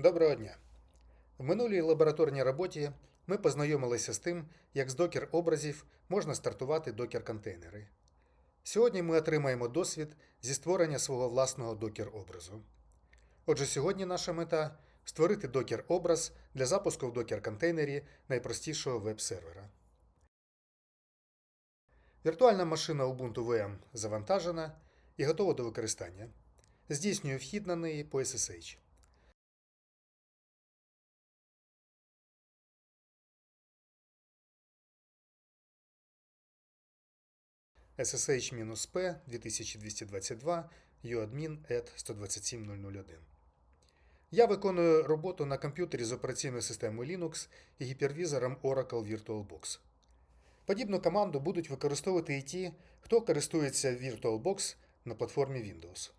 Доброго дня! В минулій лабораторній роботі ми познайомилися з тим, як з докер образів можна стартувати докер контейнери. Сьогодні ми отримаємо досвід зі створення свого власного докер образу. Отже, сьогодні наша мета створити докер образ для запуску в докер контейнері найпростішого веб-сервера. Віртуальна машина Ubuntu VM завантажена і готова до використання. Здійснюю вхід на неї по SSH. SSH-P 2222 uadmin at 127001. Я виконую роботу на комп'ютері з операційною системою Linux і гіпервізором Oracle VirtualBox. Подібну команду будуть використовувати і ті, хто користується VirtualBox на платформі Windows.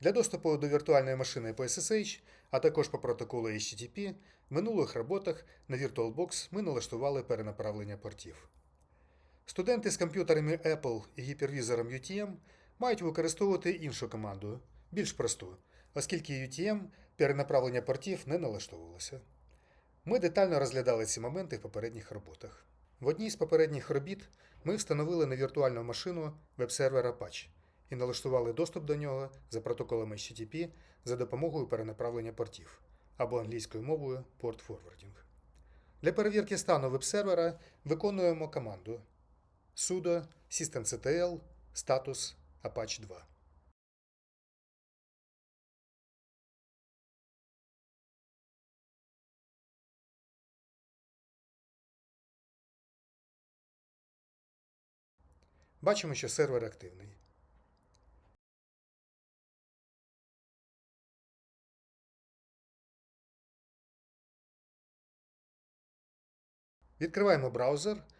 Для доступу до віртуальної машини по SSH, а також по протоколу HTTP, в минулих роботах на VirtualBox ми налаштували перенаправлення портів. Студенти з комп'ютерами Apple і гіпервізором UTM мають використовувати іншу команду, більш просту, оскільки UTM перенаправлення портів не налаштовувалося. Ми детально розглядали ці моменти в попередніх роботах. В одній з попередніх робіт ми встановили на віртуальну машину веб-сервер Apache і налаштували доступ до нього за протоколом HTTP за допомогою перенаправлення портів або англійською мовою Port Forwarding. Для перевірки стану веб-сервера виконуємо команду sudo systemctl status apache 2. Бачимо, що сервер активний. Відкриваємо браузер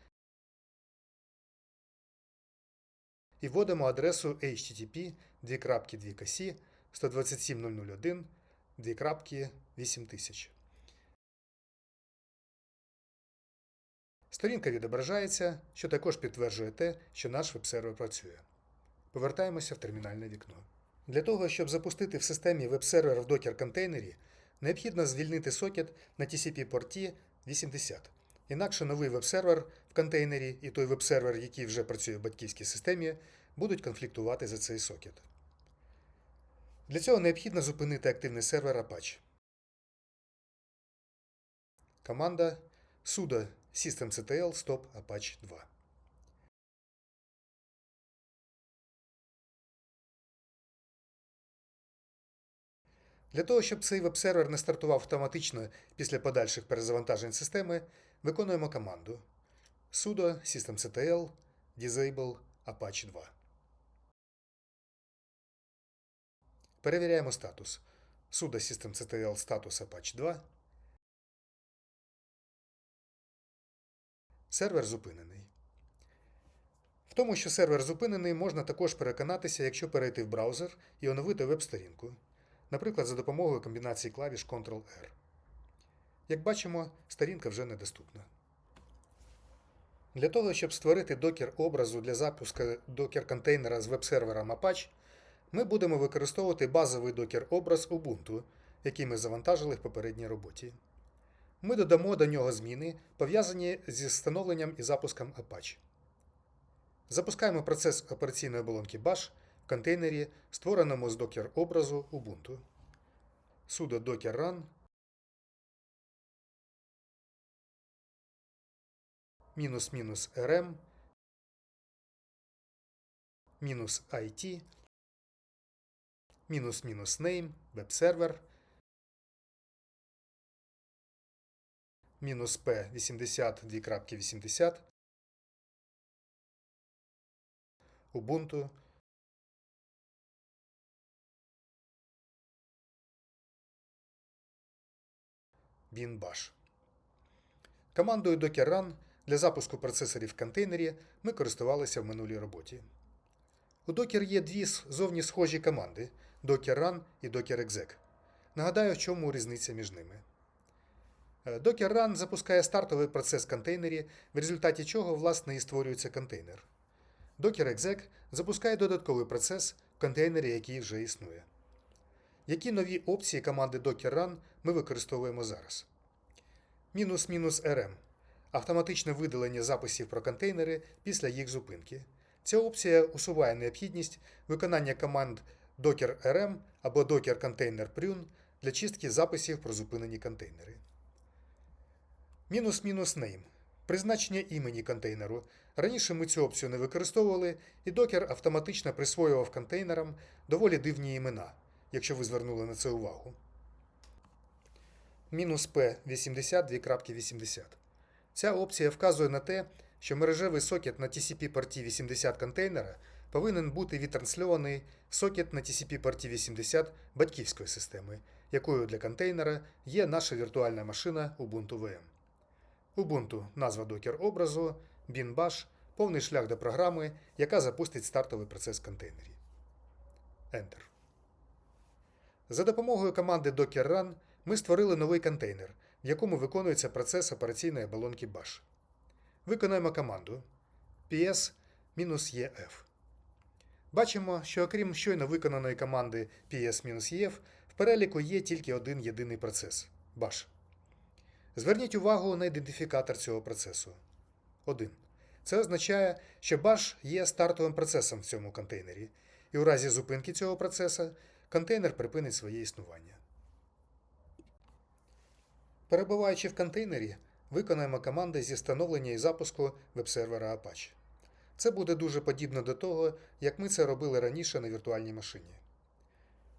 і вводимо адресу http 127.001 2.8000. Сторінка відображається, що також підтверджує те, що наш веб-сервер працює. Повертаємося в термінальне вікно. Для того, щоб запустити в системі веб-сервер в докер-контейнері, необхідно звільнити сокет на TCP-порті 80. Інакше новий веб-сервер в контейнері і той веб-сервер, який вже працює в батьківській системі, будуть конфліктувати за цей сокет. Для цього необхідно зупинити активний сервер Apache. Команда sudo systemctl stop apache 2. Для того, щоб цей веб-сервер не стартував автоматично після подальших перезавантажень системи, виконуємо команду sudo systemctl disable apache 2. Перевіряємо статус sudo systemctl status apache 2. Сервер зупинений. В тому, що сервер зупинений, можна також переконатися, якщо перейти в браузер і оновити веб-сторінку, наприклад, за допомогою комбінації клавіш Ctrl-R. Як бачимо, сторінка вже недоступна. Для того, щоб створити докер образу для запуску докер-контейнера з веб-сервером Apache, ми будемо використовувати базовий докер образ Ubuntu, який ми завантажили в попередній роботі. Ми додамо до нього зміни, пов'язані зі встановленням і запуском Apache. Запускаємо процес операційної оболонки Bash в контейнері, створеному з докер образу Ubuntu. sudo docker run мінус мінус rm мінус IT мінус мінус name веб-сервер мінус P 82.80 Ubuntu bin bash. Командою docker run для запуску процесорів в контейнері ми користувалися в минулій роботі. У Docker є дві зовні схожі команди docker run і docker exec. Нагадаю, в чому різниця між ними. Docker Run запускає стартовий процес в контейнері, в результаті чого, власне, і створюється контейнер. Docker Exec запускає додатковий процес в контейнері, який вже існує. Які нові опції команди Docker Run ми використовуємо зараз? Мінус-мінус RM автоматичне видалення записів про контейнери після їх зупинки. Ця опція усуває необхідність виконання команд docker rm або docker container prune для чистки записів про зупинені контейнери. Мінус-мінус name призначення імені контейнеру. Раніше ми цю опцію не використовували, і докер автоматично присвоював контейнерам доволі дивні імена, якщо ви звернули на це увагу. Мінус P80 Ця опція вказує на те, що мережевий сокет на TCP порті 80 контейнера повинен бути відтрансльований сокет на TCP порті 80 батьківської системи, якою для контейнера є наша віртуальна машина Ubuntu VM. Ubuntu – назва докер образу, bin-bash – повний шлях до програми, яка запустить стартовий процес в контейнері. Enter. За допомогою команди docker run ми створили новий контейнер, в якому виконується процес операційної оболонки bash. Виконаємо команду ps-ef. Бачимо, що окрім щойно виконаної команди ps-ef, в переліку є тільки один єдиний процес bash. Зверніть увагу на ідентифікатор цього процесу. 1. Це означає, що bash є стартовим процесом в цьому контейнері, і у разі зупинки цього процесу контейнер припинить своє існування. Перебуваючи в контейнері, виконаємо команди зі встановлення і запуску веб-сервера Apache. Це буде дуже подібно до того, як ми це робили раніше на віртуальній машині.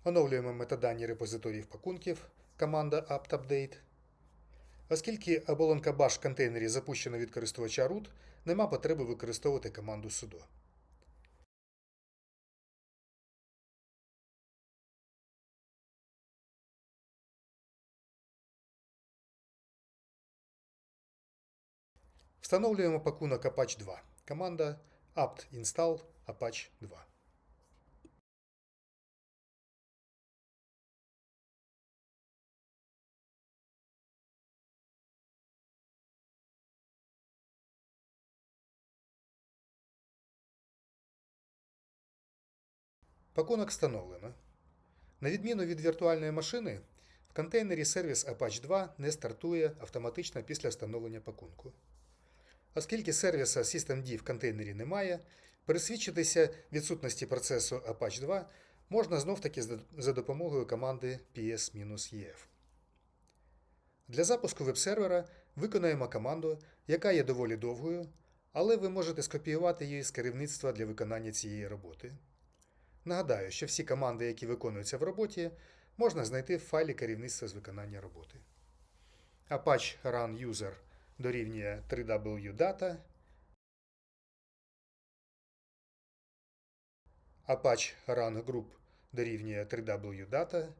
Оновлюємо метадані репозиторіїв пакунків команда apt-update. Оскільки оболонка bash в контейнері запущена від користувача root, нема потреби використовувати команду sudo. Встановлюємо пакунок Apache 2. Команда apt install apache 2. Пакунок встановлено. На відміну від віртуальної машини, в контейнері сервіс Apache 2 не стартує автоматично після встановлення пакунку. Оскільки сервіса systemd в контейнері немає, пересвідчитися відсутності процесу Apache 2 можна знов-таки за допомогою команди ps-ef. Для запуску веб-сервера виконаємо команду, яка є доволі довгою, але ви можете скопіювати її з керівництва для виконання цієї роботи. Нагадаю, що всі команди, які виконуються в роботі, можна знайти в файлі керівництва з виконання роботи. Apache Run User дорівнює 3W Data. Apache Run Group дорівнює 3W Data.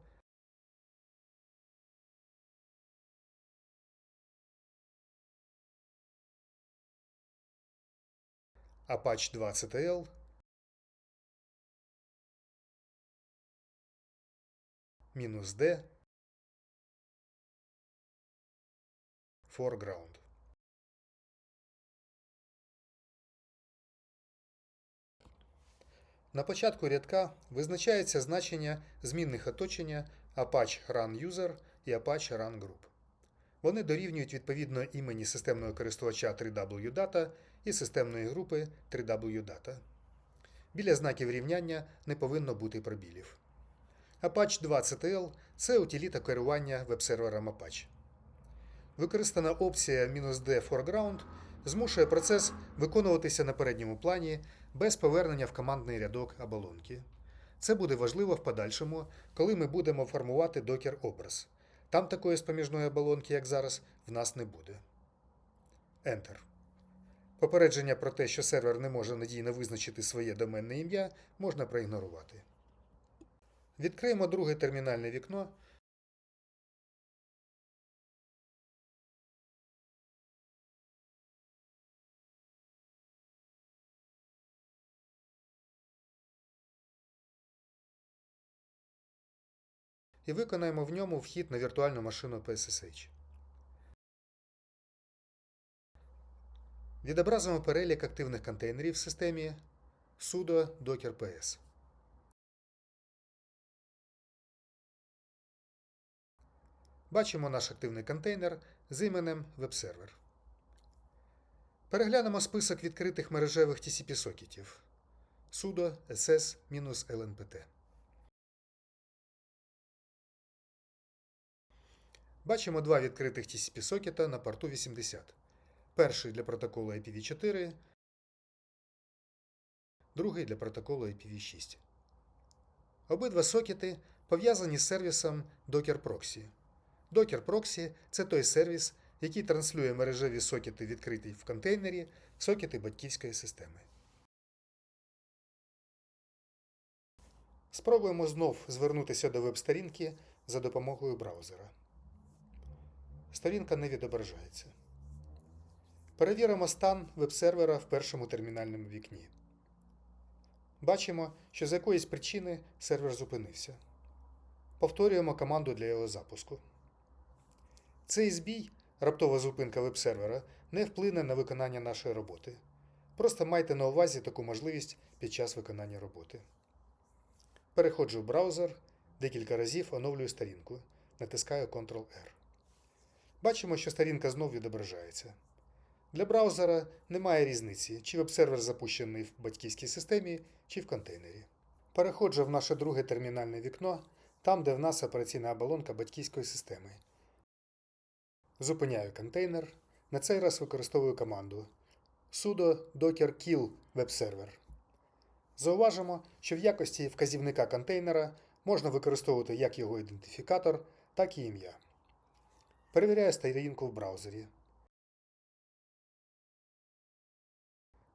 Apache 2 CTL мінус D foreground. На початку рядка визначається значення змінних оточення Apache Run User і Apache Run Group. Вони дорівнюють відповідно імені системного користувача 3W Data і системної групи 3W Data. Біля знаків рівняння не повинно бути пробілів. Apache 2 CTL це утиліта керування веб-сервером Apache. Використана опція "-d foreground змушує процес виконуватися на передньому плані без повернення в командний рядок оболонки. Це буде важливо в подальшому, коли ми будемо формувати докер образ. Там такої споміжної оболонки, як зараз, в нас не буде. Enter. Попередження про те, що сервер не може надійно визначити своє доменне ім'я, можна проігнорувати. Відкриємо друге термінальне вікно. І виконаємо в ньому вхід на віртуальну машину PSSH. Відобразимо перелік активних контейнерів в системі sudo docker ps. Бачимо наш активний контейнер з іменем WebServer. Переглянемо список відкритих мережевих TCP-сокетів sudo ss-lnpt. Бачимо два відкритих TCP-сокета на порту 80. Перший для протоколу IPv4, другий для протоколу IPv6. Обидва сокети пов'язані з сервісом Docker Proxy. Docker Proxy – це той сервіс, який транслює мережеві сокети, відкриті в контейнері, сокети батьківської системи. Спробуємо знов звернутися до веб-сторінки за допомогою браузера. Сторінка не відображається. Перевіримо стан веб-сервера в першому термінальному вікні. Бачимо, що з якоїсь причини сервер зупинився. Повторюємо команду для його запуску. Цей збій, раптова зупинка веб-сервера, не вплине на виконання нашої роботи. Просто майте на увазі таку можливість під час виконання роботи. Переходжу в браузер, декілька разів оновлюю сторінку, натискаю Ctrl-R. Бачимо, що сторінка знов відображається. Для браузера немає різниці, чи веб-сервер запущений в батьківській системі, чи в контейнері. Переходжу в наше друге термінальне вікно, там, де в нас операційна оболонка батьківської системи. Зупиняю контейнер. На цей раз використовую команду sudo docker kill webserver. Зауважимо, що в якості вказівника контейнера можна використовувати як його ідентифікатор, так і ім'я. Перевіряю сторінку в браузері.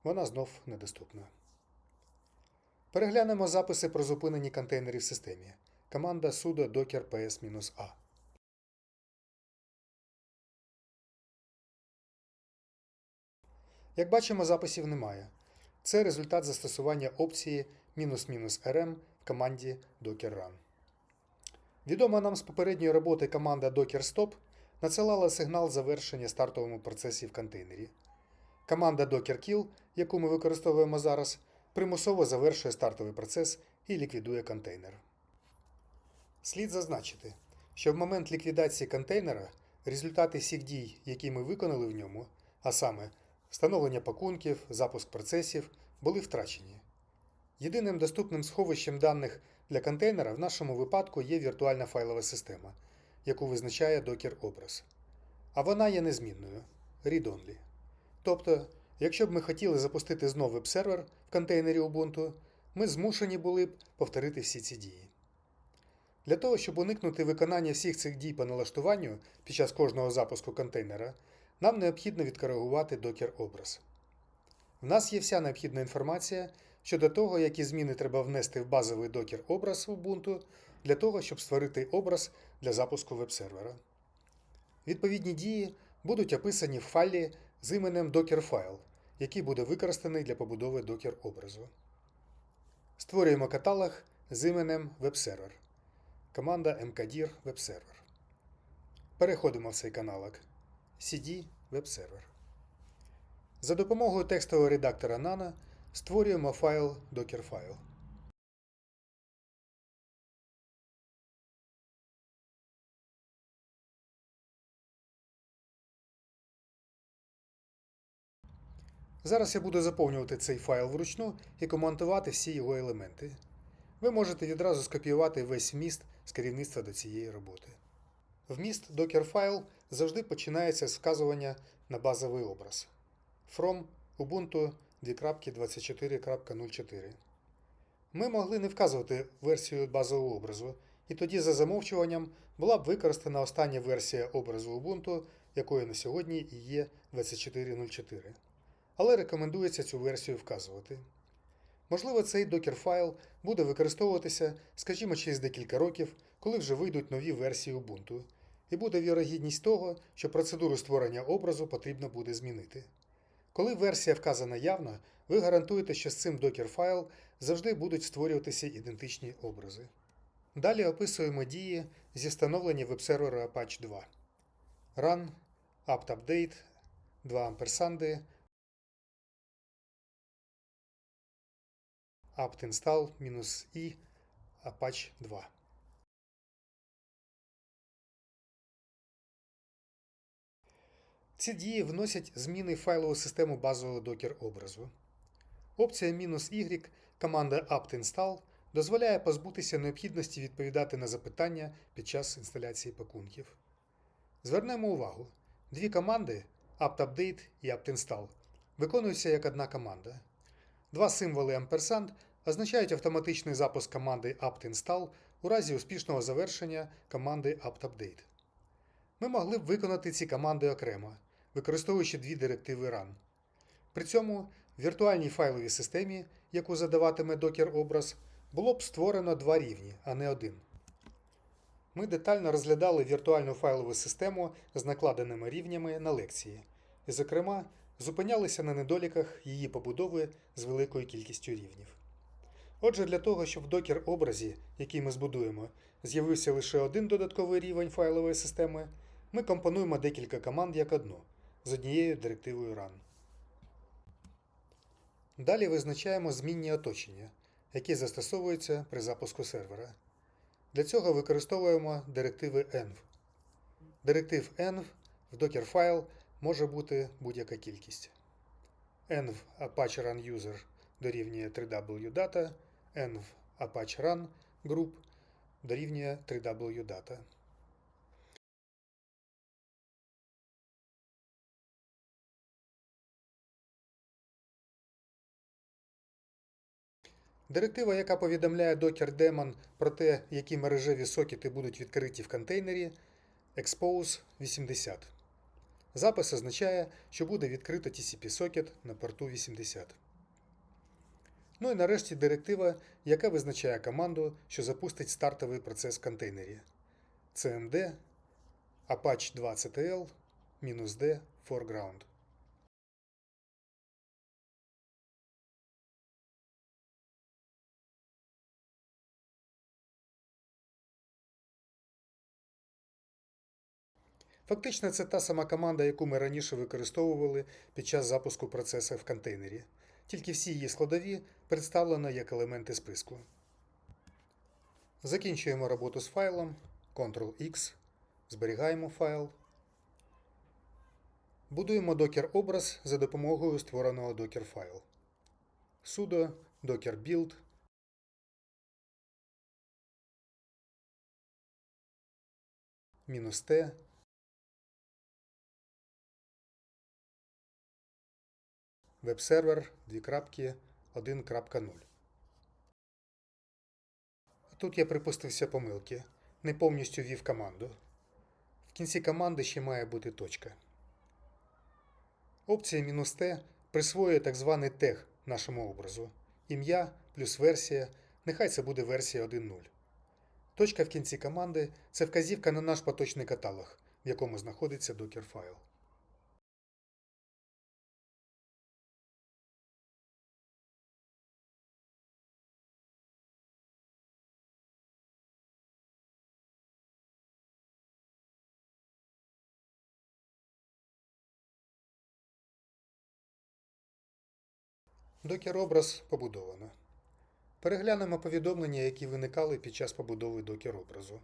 Вона знов недоступна. Переглянемо записи про зупинені контейнери в системі. Команда sudo docker ps-a. Як бачимо, записів немає. Це результат застосування опції "-rm в команді docker run. Відома нам з попередньої роботи команда docker stop надсилала сигнал завершення стартовому процесі в контейнері. Команда docker kill, яку ми використовуємо зараз, примусово завершує стартовий процес і ліквідує контейнер. Слід зазначити, що в момент ліквідації контейнера результати всіх дій, які ми виконали в ньому, а саме встановлення пакунків, запуск процесів, були втрачені. Єдиним доступним сховищем даних для контейнера в нашому випадку є віртуальна файлова система, яку визначає Docker образ. А вона є незмінною read-only. Тобто, якщо б ми хотіли запустити знов веб-сервер в контейнері Ubuntu, ми змушені були б повторити всі ці дії. Для того, щоб уникнути виконання всіх цих дій по налаштуванню під час кожного запуску контейнера, нам необхідно відкоригувати Docker образ. В нас є вся необхідна інформація щодо того, які зміни треба внести в базовий Docker образ Ubuntu для того, щоб створити образ для запуску веб-сервера. Відповідні дії будуть описані в файлі з іменем Dockerfile, який буде використаний для побудови Docker образу. Створюємо каталог з іменем WebServer. Команда mkdir WebServer. Переходимо в цей каналог cd WebServer. За допомогою текстового редактора Nano створюємо файл Dockerfile. Зараз я буду заповнювати цей файл вручну і коментувати всі його елементи. Ви можете відразу скопіювати весь вміст з керівництва до цієї роботи. Вміст Dockerfile завжди починається з вказування на базовий образ From Ubuntu 2.24.04. Ми могли не вказувати версію базового образу, і тоді за замовчуванням була б використана остання версія образу Ubuntu, якою на сьогодні і є 24.04. Але рекомендується цю версію вказувати. Можливо, цей Docker-файл буде використовуватися, скажімо, через декілька років, коли вже вийдуть нові версії Ubuntu, і буде вірогідність того, що процедуру створення образу потрібно буде змінити. Коли версія вказана явно, ви гарантуєте, що з цим Docker-файл завжди будуть створюватися ідентичні образи. Далі описуємо дії зі встановлення веб-сервера Apache 2. Run, apt-update, 2 амперсанди, apt-install-i Apache 2. Ці дії вносять зміни в файлову систему базового докер образу. Опція "-y команда apt-install дозволяє позбутися необхідності відповідати на запитання під час інсталяції пакунків. Звернемо увагу: дві команди apt-update і apt-install виконуються як одна команда. Два символи амперсанд означають автоматичний запуск команди apt-install у разі успішного завершення команди apt-update. Ми могли б виконати ці команди окремо, використовуючи дві директиви run. При цьому в віртуальній файловій системі, яку задаватиме докер образ, було б створено два рівні, а не один. Ми детально розглядали віртуальну файлову систему з накладеними рівнями на лекції, і, зокрема, зупинялися на недоліках її побудови з великою кількістю рівнів. Отже, для того, щоб в докер образі, який ми збудуємо, з'явився лише один додатковий рівень файлової системи, ми компонуємо декілька команд як одну з однією директивою run. Далі визначаємо змінні оточення, які застосовуються при запуску сервера. Для цього використовуємо директиви env. Директив env в Docker файл може бути будь-яка кількість. env apache run user дорівнює 3w-data, env apache run group дорівнює 3w-data. Директива, яка повідомляє Docker Daemon про те, які мережеві сокети будуть відкриті в контейнері, expose 80. Запис означає, що буде відкрито TCP-сокет на порту 80. Ну і нарешті директива, яка визначає команду, що запустить стартовий процес в контейнері. cmd apache 2ctl -d foreground. Фактично, це та сама команда, яку ми раніше використовували під час запуску процесу в контейнері, тільки всі її складові представлено як елементи списку. Закінчуємо роботу з файлом Ctrl-X, зберігаємо файл. Будуємо докер образ за допомогою створеного докер файл. sudo docker build -t веб-сервер 2.1.0. Тут я припустився помилки. Не повністю ввів команду. В кінці команди ще має бути точка. Опція "-t присвоює так званий тег нашому образу. Ім'я плюс версія. Нехай це буде версія 1.0. Точка в кінці команди це вказівка на наш поточний каталог, в якому знаходиться докер файл. Докер образ побудовано. Переглянемо повідомлення, які виникали під час побудови докер образу.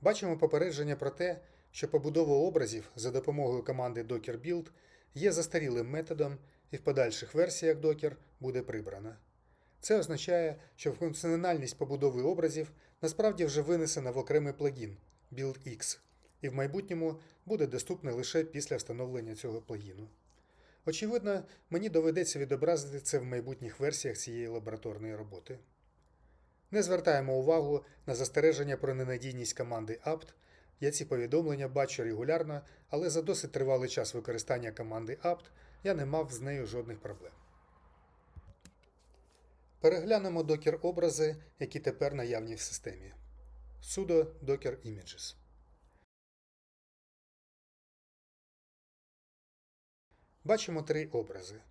Бачимо попередження про те, що побудова образів за допомогою команди docker build є застарілим методом і в подальших версіях Docker буде прибрана. Це означає, що функціональність побудови образів насправді вже винесена в окремий плагін BuildX, і в майбутньому буде доступне лише після встановлення цього плагіну. Очевидно, мені доведеться відобразити це в майбутніх версіях цієї лабораторної роботи. Не звертаємо увагу на застереження про ненадійність команди apt. Я ці повідомлення бачу регулярно, але за досить тривалий час використання команди apt я не мав з нею жодних проблем. Переглянемо докер образи, які тепер наявні в системі. sudo docker images. Бачимо три образи.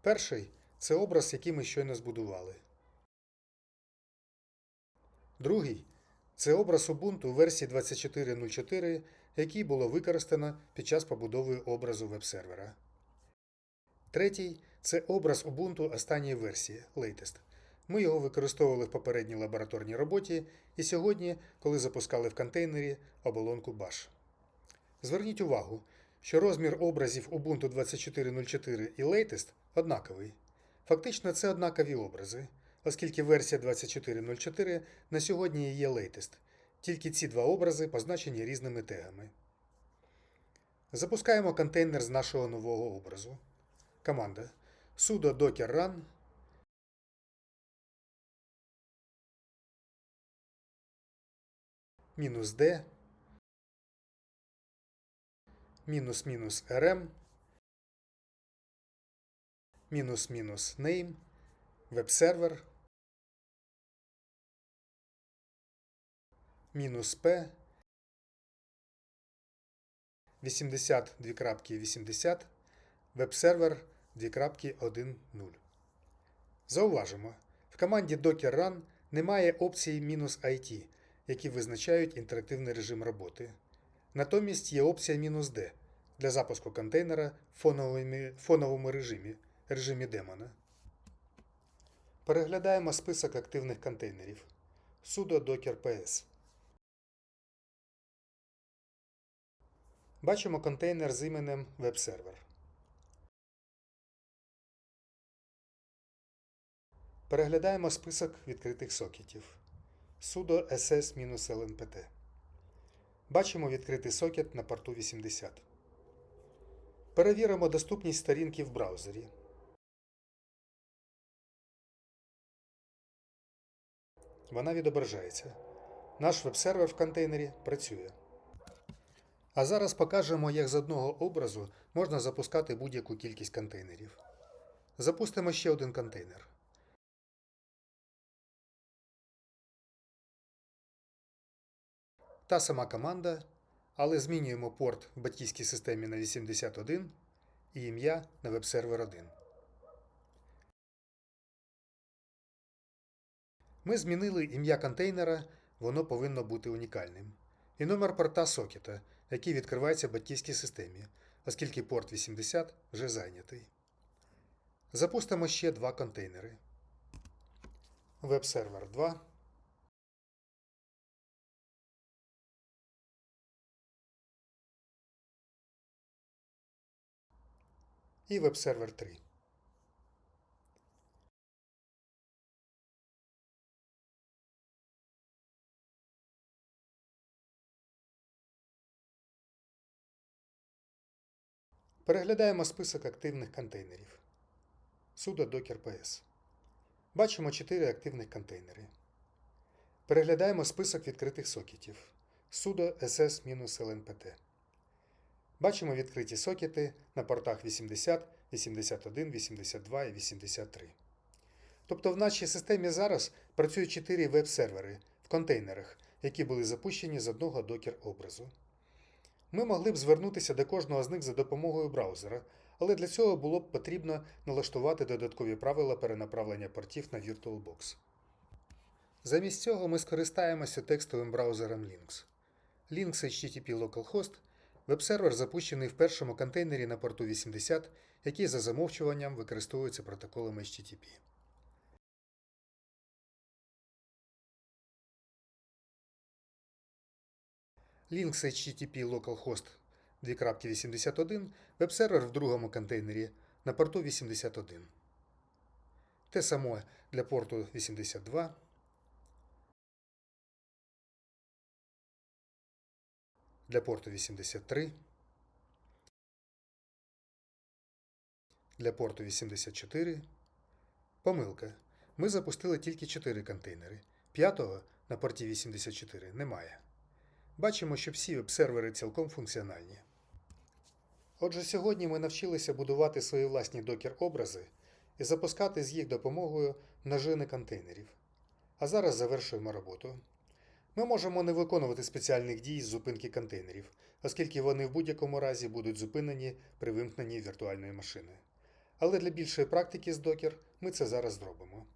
Перший це образ, який ми щойно збудували. Другий це образ Ubuntu версії 24.04, який було використано під час побудови образу веб-сервера. Третій це образ Ubuntu останньої версії Latest, Ми його використовували в попередній лабораторній роботі і сьогодні, коли запускали в контейнері оболонку Bash. Зверніть увагу, що розмір образів Ubuntu 24.04 і Latest однаковий. Фактично це однакові образи, оскільки версія 24.04 на сьогодні є Latest. Тільки ці два образи позначені різними тегами. Запускаємо контейнер з нашого нового образу. Команда sudo docker run мінус d мінус мінус rm мінус мінус name веб-сервер. Мінус p 82.80 веб-сервер 2.1.0. Зауважимо, в команді Docker Run немає опції "-IT, які визначають інтерактивний режим роботи. Натомість є опція "-D для запуску контейнера в фоновому, фоновому режимі, режимі демона. Переглядаємо список активних контейнерів. sudo docker ps. Бачимо контейнер з іменем веб-сервер. Переглядаємо список відкритих сокетів. sudo ss-lnpt. Бачимо відкритий сокет на порту 80. Перевіримо доступність сторінки в браузері. Вона відображається. Наш веб-сервер в контейнері працює. А зараз покажемо, як з одного образу можна запускати будь-яку кількість контейнерів. Запустимо ще один контейнер. Та сама команда, але змінюємо порт в батьківській системі на 81 і ім'я на веб-сервер 1. Ми змінили ім'я контейнера, воно повинно бути унікальним. І номер порта сокета, який відкривається в батьківській системі, оскільки порт 80 вже зайнятий. Запустимо ще два контейнери. Веб-сервер 2. І веб-сервер 3. Переглядаємо список активних контейнерів. sudo docker ps. Бачимо 4 активних контейнери. Переглядаємо список відкритих сокетів. sudo ss-lnpt. Бачимо відкриті сокети на портах 80, 81, 82 і 83. Тобто в нашій системі зараз працюють 4 веб-сервери в контейнерах, які були запущені з одного докер-образу. Ми могли б звернутися до кожного з них за допомогою браузера, але для цього було б потрібно налаштувати додаткові правила перенаправлення портів на VirtualBox. Замість цього ми скористаємося текстовим браузером Lynx. Lynx HTTP Localhost веб-сервер запущений в першому контейнері на порту 80, який за замовчуванням використовується протоколом HTTP. Links HTTP localhost 2.81 веб-сервер в другому контейнері на порту 81. Те саме для порту 82. Для порту 83. Для порту 84. Помилка. Ми запустили тільки 4 контейнери. П'ятого на порті 84 немає. Бачимо, що всі веб-сервери цілком функціональні. Отже, сьогодні ми навчилися будувати свої власні докер-образи і запускати з їх допомогою множини контейнерів. А зараз завершуємо роботу. Ми можемо не виконувати спеціальних дій з зупинки контейнерів, оскільки вони в будь-якому разі будуть зупинені при вимкненні віртуальної машини. Але для більшої практики з Docker ми це зараз зробимо.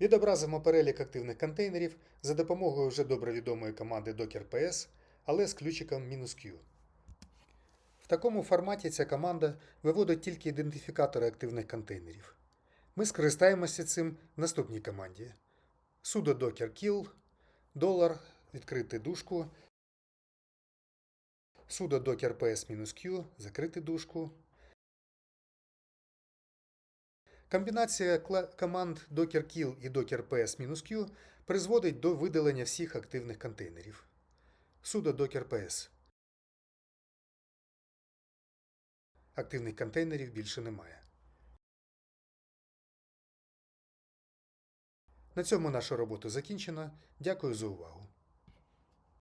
Відобразимо перелік активних контейнерів за допомогою вже добре відомої команди docker ps, але з ключиком "-q". В такому форматі ця команда виводить тільки ідентифікатори активних контейнерів. Ми скористаємося цим в наступній команді. sudo docker kill, долар, відкрити дужку, sudo docker ps-q, закрити дужку. Комбінація команд docker kill і docker ps-q призводить до видалення всіх активних контейнерів. sudo docker ps. Активних контейнерів більше немає. На цьому наша робота закінчена. Дякую за увагу.